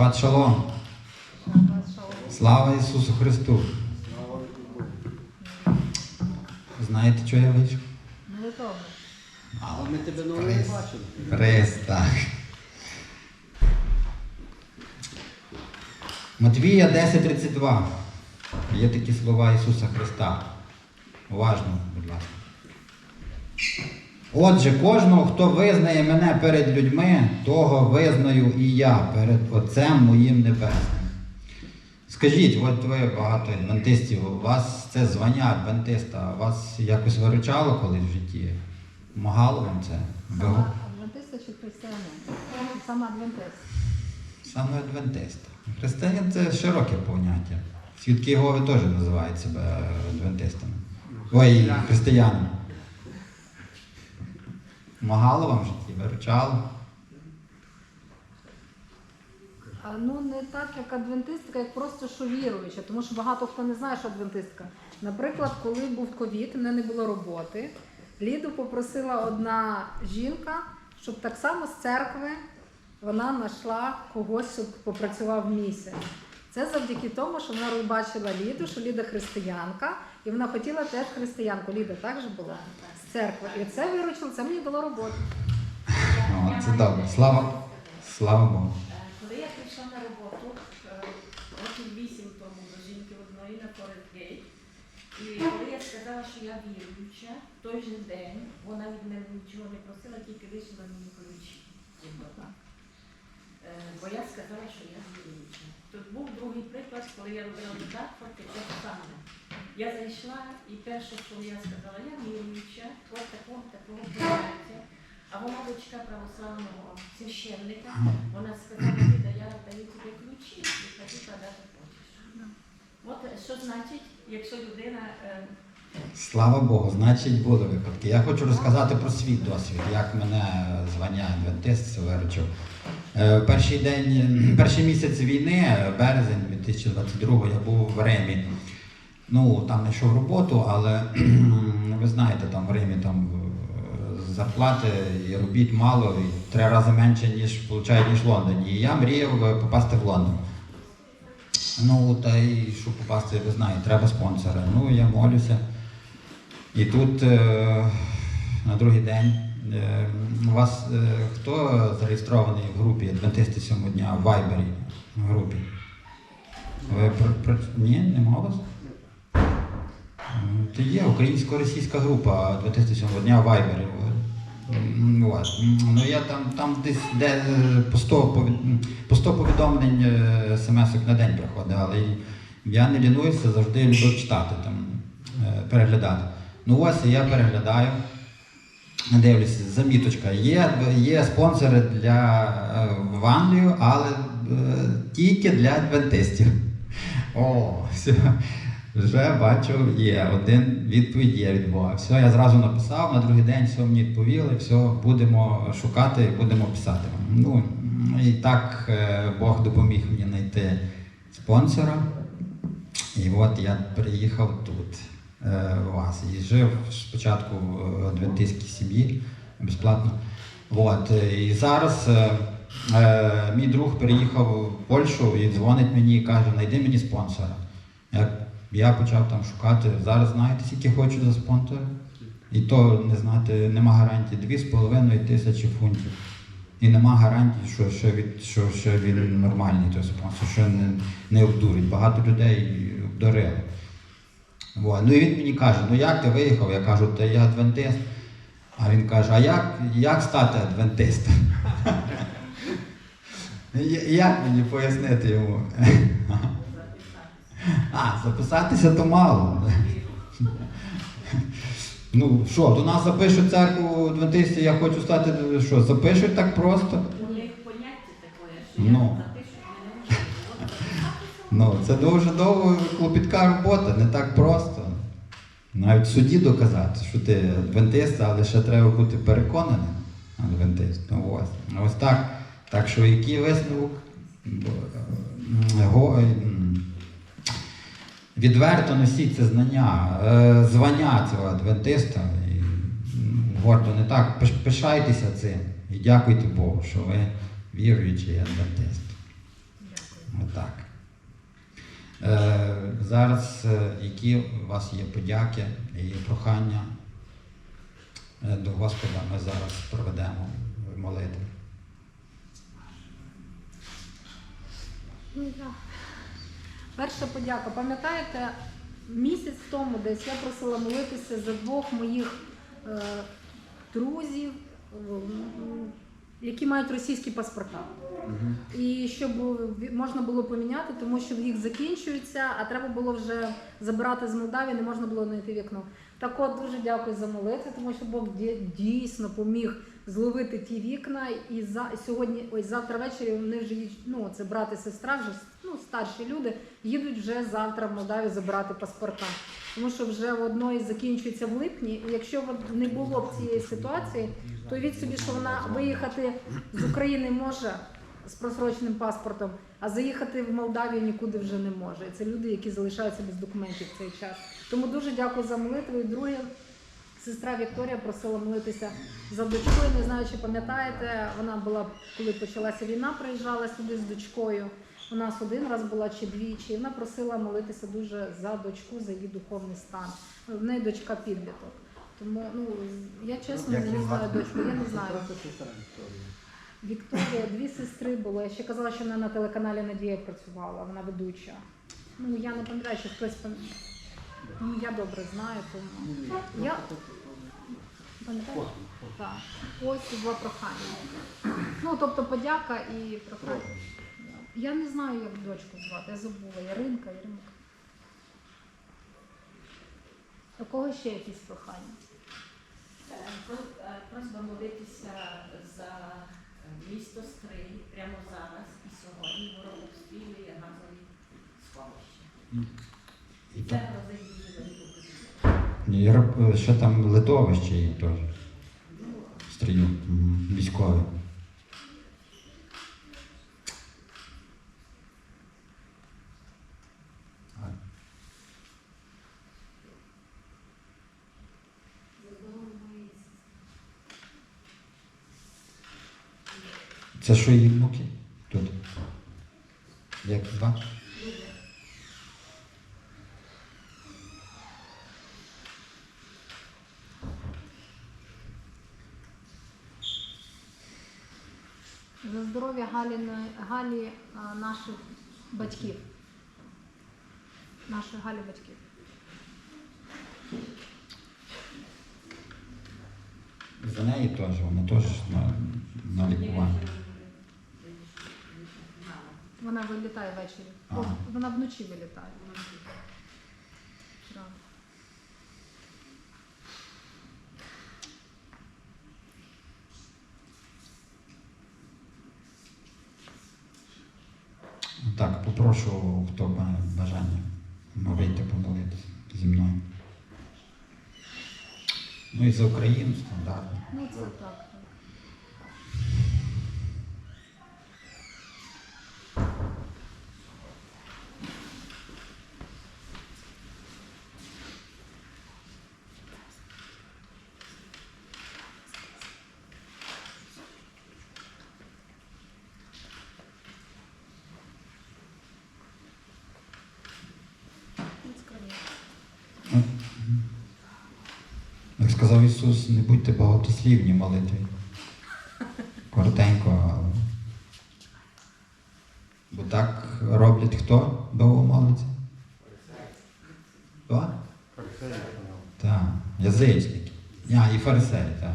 Шабат шалом. Слава Ісусу Христу. Знаєте, що я вийшов? Ну, добре. Мало. Ми тебе нового не бачили. Хрест, так. Матвія 10.32. Є такі слова Ісуса Христа. Уважно, будь ласка. Отже, кожного, хто визнає мене перед людьми, того визнаю і я перед Отцем моїм Небесним. Скажіть, от ви багато адвентистів, у вас це звання адвентиста, вас якось виручало колись в житті? Помагало вам це? Саме адвентиста чи християнин? Саме адвентист. Саме адвентист. Християнин це широке поняття. Свідки Єгови теж називають себе адвентистами. Ой, християнами. Помагало вам в житті, виручало? А, Ну, не так, як адвентистка, як просто що віруюча, тому що багато хто не знає, що адвентистка. Наприклад, коли був ковід, в мене не було роботи, Ліду попросила одна жінка, щоб так само з церкви вона знайшла когось, щоб попрацював місяць. Це завдяки тому, що вона бачила Ліду, що Ліда християнка, і вона хотіла теж християнку. Ліда так же була з церкви. І це виручило, це мені дало роботу. О, це добре. Слава, слава Богу. Коли я прийшла на роботу е, років вісім тому до жінки одної на Форестгейт, і коли я сказала, що я віруюча, в той же день вона від мене нічого не просила, тільки лишила мені ключі. Е, Бо я сказала, що я віруюча. Тут був другий приклад, коли я робила додаток, це саме. Я зайшла і перше, що я сказала, я віруюча, от такого, такого поняття. А вона дочка православного священника, вона сказала, Ліда, я даю тобі ключі і хочу подати хочеш. От що значить, якщо людина е, Слава Богу, значить були випадки. Я хочу розказати про свій досвід, як мене звання адвентист виручив. Е, Перший день, перший місяць війни, березень 2022 я був в Римі. Ну, там знайшов роботу, але ви знаєте, там в Римі там е, зарплати і робіт мало, і три рази менше, ніж получають, ніж в Лондоні. І я мріяв е, попасти в Лондон. Ну, та й щоб попасти, ви знаєте, треба спонсора. Ну, я молюся. І тут е, на другий день е, у вас е, хто зареєстрований в групі Адвентисти сьомого дня в Вайбері групі? Ви про. Ні, нема вас? То є українсько-російська група Адвентисти сьомого дня в Вайбері. Ну я там, там десь де по 100, по 100 повідомлень смс-ок на день приходить, але я не лінуюся, завжди люблю читати, там, переглядати. Ну ось я переглядаю, дивлюся, заміточка. Є, є спонсори для е, в Англію, але е, тільки для адвентистів. О, все. Вже бачу, є. Один відповідь є від Бога. Все, я зразу написав, на другий день все мені відповіли, все, будемо шукати і будемо писати. Ну, і так е, Бог допоміг мені знайти спонсора. І от я приїхав тут е, вас і жив спочатку в адвентистській сім'ї безплатно. От, е, і зараз е, е, мій друг переїхав в Польщу і дзвонить мені і каже, знайди мені спонсора. Я, я почав там шукати. Зараз знаєте, скільки хочу за спонсора? І то не знати, нема гарантії. Дві з половиною тисячі фунтів. І нема гарантії, що, що, від, що, що він нормальний той спонсор, що не, не обдурить. Багато людей обдурили. Во. Ну і він мені каже, ну як ти виїхав? Я кажу, та я адвентист. А він каже, а як, як стати адвентистом? Як мені пояснити йому? А, записатися то мало. Ну що, до нас запишуть церкву адвентистів, я хочу стати, що, запишуть так просто? у них поняття таке, що Ну. я Ну, це дуже довго клопітка робота, не так просто. Навіть в суді доказати, що ти адвентист, але ще треба бути переконаним адвентистом. Ось. Ось так. Так що який висновок? Е, е, Відверто носіть це знання, е, звання цього адвентиста. І, гордо не так. Пишайтеся цим і дякуйте Богу, що ви віруючий адвентист. Отак. Е, зараз е, які у вас є подяки і прохання е, до Господа ми зараз проведемо молитву. Ну. Перша подяка. Пам'ятаєте, місяць тому десь я просила молитися за двох моїх друзів, які мають російські паспорта. І щоб можна було поміняти, тому що їх закінчується, а треба було вже забирати з Молдавії, не можна було знайти вікно. Так от дуже дякую за молитву, тому що Бог дійсно поміг зловити ті вікна. І за сьогодні, ось завтра ввечері вони вже їдуть, ну це брат і сестра, вже ну старші люди, їдуть вже завтра в Молдавію забирати паспорта. Тому що вже в одної закінчується в липні, і якщо б не було б цієї ситуації, то від собі, що вона виїхати з України може з просроченим паспортом, а заїхати в Молдавію нікуди вже не може. Це люди, які залишаються без документів в цей час. Тому дуже дякую за молитву. І друге, сестра Вікторія просила молитися за дочкою. Не знаю, чи пам'ятаєте, вона була, коли почалася війна, приїжджала сюди з дочкою. У нас один раз була чи двічі. І Вона просила молитися дуже за дочку, за її духовний стан. В неї дочка підліток. Тому ну я чесно Як не знаю дочку, я не знаю. Вікторія, дві сестри було. Я ще казала, що вона на телеканалі Надія працювала, вона ведуча. Ну я не пам'ятаю, що хтось пам... Ну я добре знаю, тому я пам'ятаю. Так. Ось два прохання. Ну тобто подяка і прохання. Я не знаю, як дочку звати, я забула. Яринка, Яринка. У кого ще якісь прохання? Е, е, Просьба молитися за е, місто Стрий прямо зараз і сьогодні ворогобстрілює газові сховища. І Ні, Ще там литовище є теж. Стрію. Військові. Це що її внуки? Тут. Як звати? За здоров'я Галі наших батьків. Наших Галі батьків. За неї теж, вона теж на, на лікуванні. Вона вилітає ввечері. Ага. Вона вночі вилітає. Так. Так, попрошу, хто має бажання вийти помолитися зі мною. Ну і за Україну стандартно. Ну це так. так. Ну, скромно. Ну, Як сказав Ісус, не будьте багатослівні в молитві. Коротенько. але- Бо так роблять хто довго молиться? Хто? Так, язичники. А, і фарисеї, так.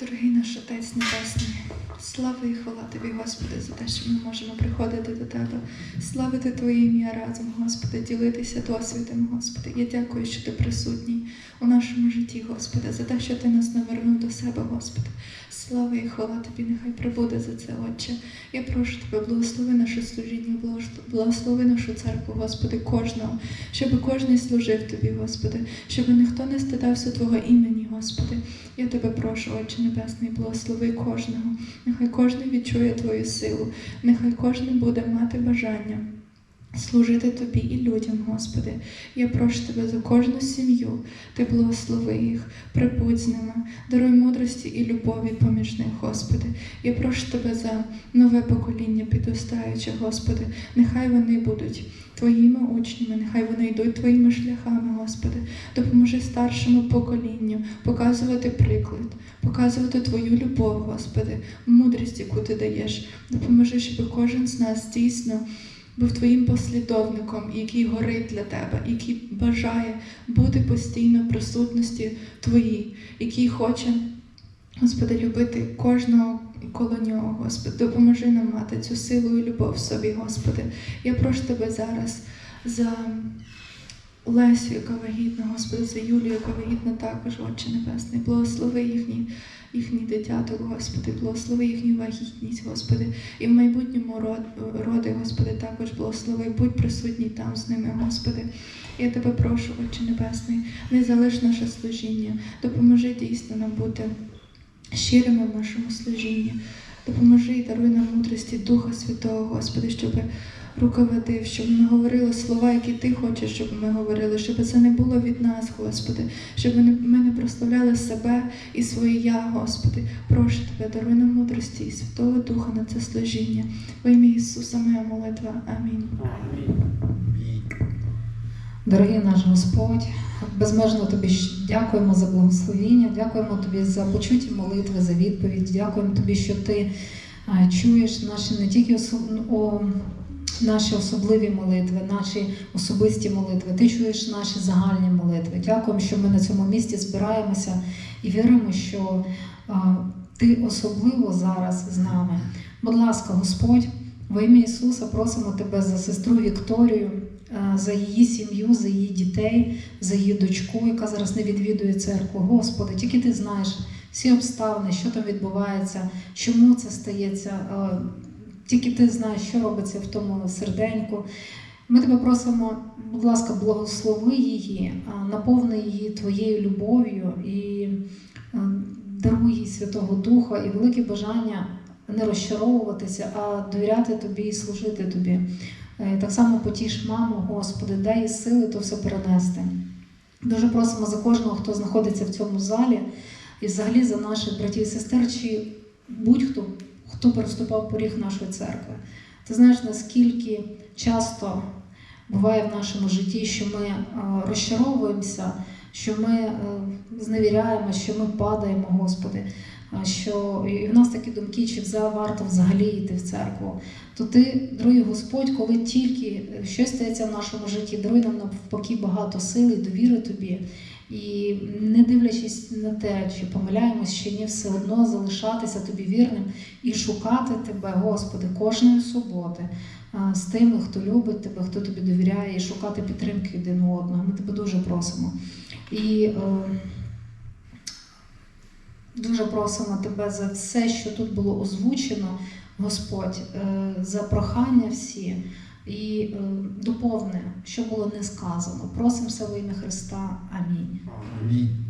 Дорогий наш Отець Небесний, слава і хвала Тобі, Господи, за те, що ми можемо приходити до Тебе, славити Твоє ім'я разом, Господи, ділитися досвідом, Господи. Я дякую, що Ти присутній у нашому житті, Господи, за те, що Ти нас навернув до себе, Господи. Слава і хвала Тобі, нехай прибуде за це, Отче. Я прошу тебе, благослови наше служіння, благослови- нашу церкву, Господи, кожного, щоб кожен служив тобі, Господи, щоб ніхто не стидався Твого імені, Господи. Я тебе прошу, Отче Небесний, благослови кожного. Нехай кожен відчує Твою силу, нехай кожен буде мати бажання. Служити тобі і людям, Господи. Я прошу тебе за кожну сім'ю, ти благослови їх, прибудь з ними, даруй мудрості і любові поміж них, Господи. Я прошу тебе за нове покоління підростаюче, Господи. Нехай вони будуть твоїми учнями, нехай вони йдуть твоїми шляхами, Господи. Допоможи старшому поколінню показувати приклад, показувати Твою любов, Господи, мудрість, яку ти даєш. Допоможи, щоб кожен з нас дійсно був твоїм послідовником, який горить для тебе, який бажає бути постійно в присутності Твоїй, який хоче, Господи, любити кожного коло нього, Господи. Допоможи нам мати цю силу і любов в собі, Господи. Я прошу тебе зараз за Лесю, яка вагітна, Господи, за Юлію, яка вагітна також, Отче Небесний. Благослови їхні, їхній дитяток, Господи, благослови їхню вагітність, Господи. І в майбутньому роди, Господи, також благослови. Будь присутній там з ними, Господи. Я тебе прошу, Отче Небесний, не залиш наше служіння. Допоможи дійсно нам бути щирими в нашому служінні. Допоможи і даруй нам мудрості Духа Святого, Господи, щоб руководив, щоб ми говорили слова, які Ти хочеш, щоб ми говорили, щоб це не було від нас, Господи, щоб ми не- ми не прославляли себе і своє я, Господи. Прошу Тебе, даруй нам мудрості і Святого Духа на це служіння. Во ім'я Ісуса моя молитва. Амінь. Дорогий наш Господь, безмежно тобі дякуємо за благословіння, дякуємо тобі за почуті молитви, за відповідь. Дякуємо тобі, що ти чуєш наші не тільки о, наші особливі молитви, наші особисті молитви. Ти чуєш наші загальні молитви. Дякуємо, що ми на цьому місці збираємося і віримо, що ти особливо зараз з нами. Будь ласка, Господь, во ім'я Ісуса просимо тебе за сестру Вікторію, за її сім'ю, за її дітей, за її дочку, яка зараз не відвідує церкву. Господи, тільки ти знаєш всі обставини, що там відбувається, чому це стається. Е, Тільки ти знаєш, що робиться в тому серденьку. Ми тебе просимо, будь ласка, благослови її, наповни її твоєю любов'ю і е, даруй їй Святого Духа і велике бажання не розчаровуватися, а довіряти тобі і служити тобі. Е, Так само потіш маму, Господи, дай сили то все перенести. Дуже просимо за кожного, хто знаходиться в цьому залі, і взагалі за наших братів і сестер, чи будь-хто, хто переступав поріг нашої церкви. Ти знаєш, наскільки часто буває в нашому житті, що ми е, розчаровуємося, що ми е, зневіряємо, що ми падаємо, Господи, що і в нас такі думки, чи вза- варто взагалі йти в церкву. То ти, дорогий Господь, коли тільки щось стається в нашому житті, даруй нам навпаки багато сили, довіри тобі. І не дивлячись на те, чи помиляємось, чи ні, все одно залишатися тобі вірним і шукати тебе, Господи, кожної суботи з тими, хто любить тебе, хто тобі довіряє, і шукати підтримки один одного. Ми тебе дуже просимо. І е, дуже просимо тебе за все, що тут було озвучено, Господь, е, за прохання всі. І е, доповни, що було не сказано. Просимо все во ім'я Христа. Амінь. Амінь.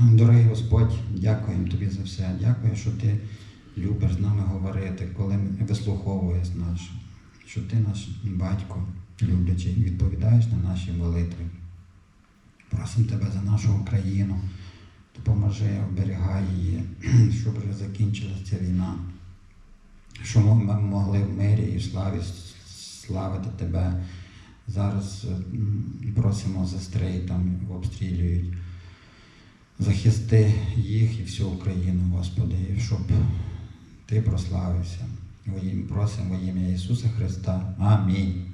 Дорогий Господь, дякуємо тобі за все. Дякую, що ти любиш з нами говорити, коли вислуховуєш нас, що ти наш батько люблячий, відповідаєш на наші молитви. Просимо тебе за нашу Україну, допоможи, оберігай її, щоб вже закінчилася ця війна, щоб ми могли в мирі і в славі славити тебе. Зараз просимо стрей, там обстрілюють. Захисти їх і всю Україну, Господи, щоб Ти прославився. Просимо во ім'я Ісуса Христа. Амінь.